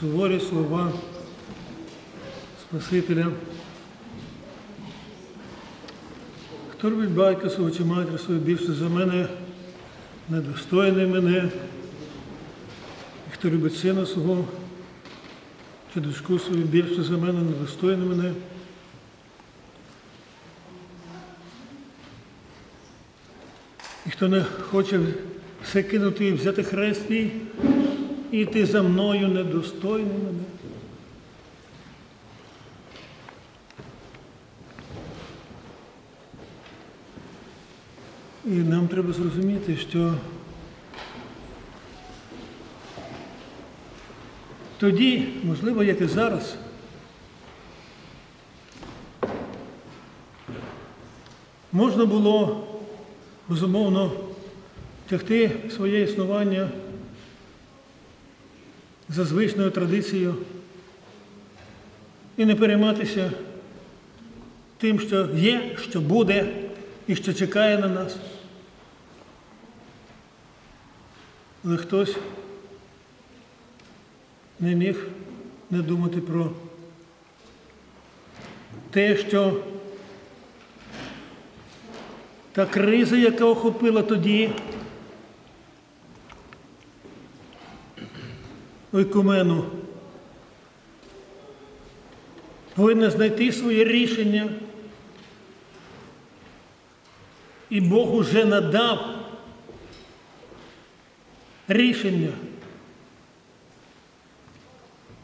суворі слова Спасителя. Хто любить батька свого чи матір свою більше за мене, недостойний мене, і хто любить сина свого чи дочку свою більше за мене, недостойний мене. І хто не хоче все кинути і взяти хрест свій, і йти за мною недостойний мене. І нам треба зрозуміти, що тоді, можливо, як і зараз, можна було безумовно тягти своє існування за звичною традицією і не перейматися тим, що є, що буде і що чекає на нас. Але хтось не міг не думати про те, що та криза, яка охопила тоді ойкумену, повинна знайти своє рішення. І Бог уже надав рішення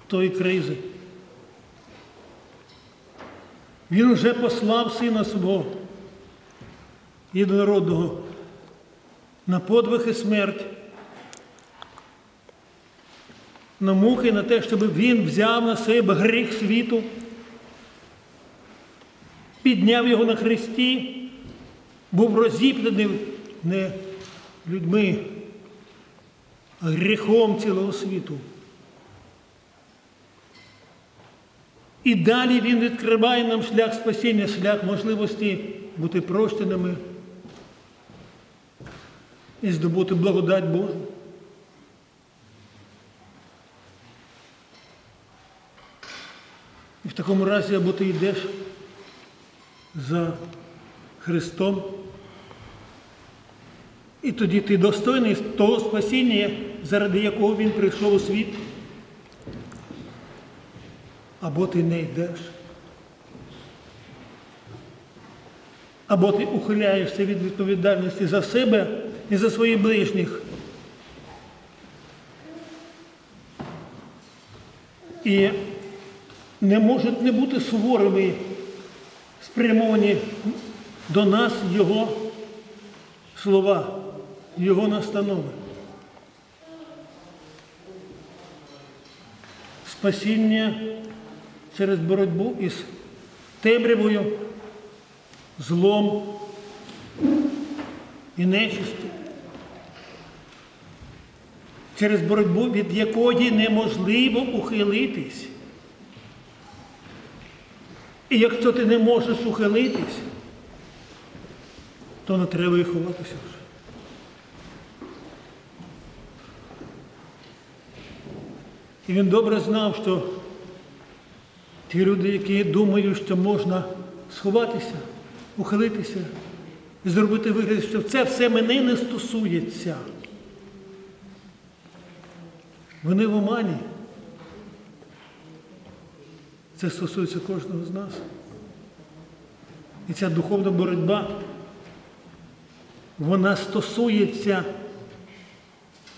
тої кризи. Він уже послав сина свого єдинородного на подвиг і смерть, на муки, на те, щоб він взяв на себе гріх світу, підняв його на хресті, був розіпнений не людьми, а гріхом цілого світу. І далі він відкриває нам шлях спасіння, шлях можливості бути прощеними і здобути благодать Божу. В такому разі, або ти йдеш за Христом, і тоді ти достойний того спасіння, заради якого Він прийшов у світ, або ти не йдеш. Або ти ухиляєшся від відповідальності за себе і за своїх ближніх. І не можуть не бути суворими, спрямовані до нас Його слова, Його настанови. Спасіння через боротьбу із темрявою, злом і нечистю. Через боротьбу, від якої неможливо ухилитись. І якщо ти не можеш ухилитись, то не треба і ховатися вже. І він добре знав, що ті люди, які думають, що можна сховатися, ухилитися і зробити вигляд, що це все мене не стосується. Вони в омані. Це стосується кожного з нас. І ця духовна боротьба, вона стосується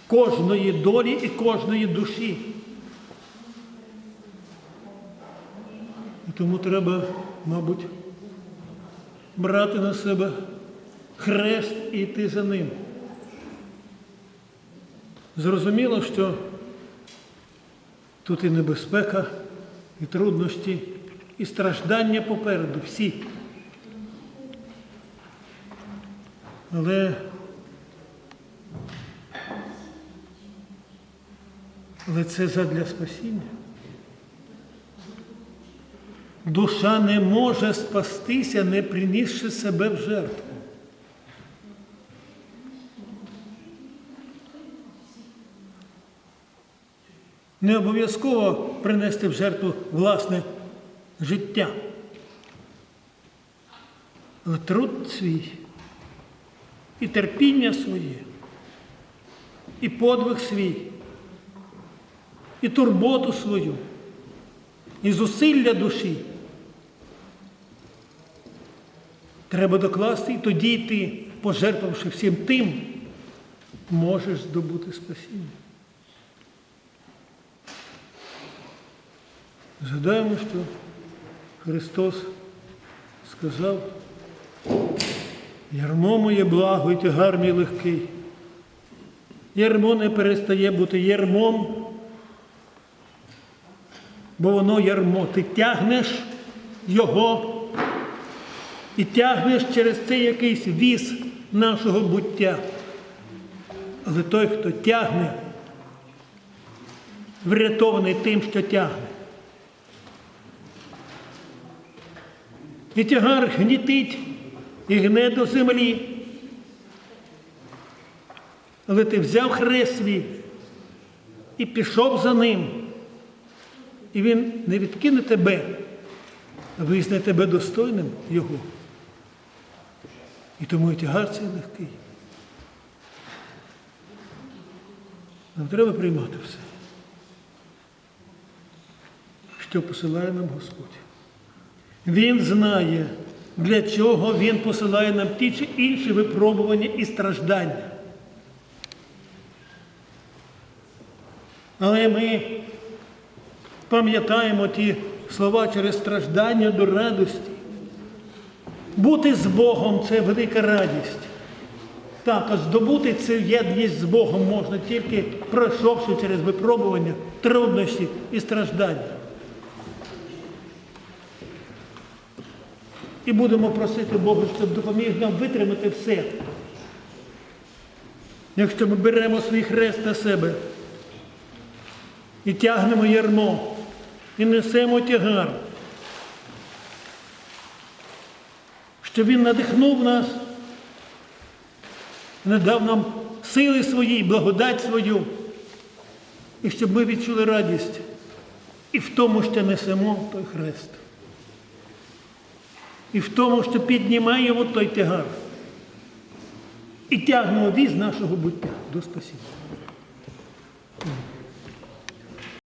кожної долі і кожної душі. І тому треба, мабуть, брати на себе хрест і йти за ним. Зрозуміло, що тут і небезпека, і труднощі, і страждання попереду всі. Але, але це задля спасіння. Душа не може спастися, не принісши себе в жертву. Не обов'язково принести в жертву власне життя. Але труд свій, і терпіння своє, і подвиг свій, і турботу свою, і зусилля душі. Треба докласти, і тоді ти, пожертвувавши всім тим, можеш здобути спасіння. Згадаємо, що Христос сказав, ярмо моє благо і тягар мій легкий. Ярмо не перестає бути ярмом, бо воно ярмо. Ти тягнеш його і тягнеш через цей якийсь віз нашого буття. Але той, хто тягне, врятований тим, що тягне. І тягар гнітить і гне до землі. Але ти взяв хрест свій і пішов за ним. І він не відкине тебе, а визнає тебе достойним його. І тому і тягар цей легкий. Нам треба приймати все, що посилає нам Господь. Він знає, для чого Він посилає нам ті чи інші випробування і страждання. Але ми пам'ятаємо ті слова через страждання до радості. Бути з Богом це велика радість. Так, а здобути цю єдність з Богом можна тільки пройшовши через випробування, труднощі і страждання. І будемо просити Бога, щоб допоміг нам витримати все. Якщо ми беремо свій хрест на себе і тягнемо ярмо, і несемо тягар, щоб він надихнув нас, надав нам сили свої, благодать свою, і щоб ми відчули радість і в тому, що несемо той хрест і в тому, що піднімаємо той тягар і тягнемо віз нашого буття до спасіння.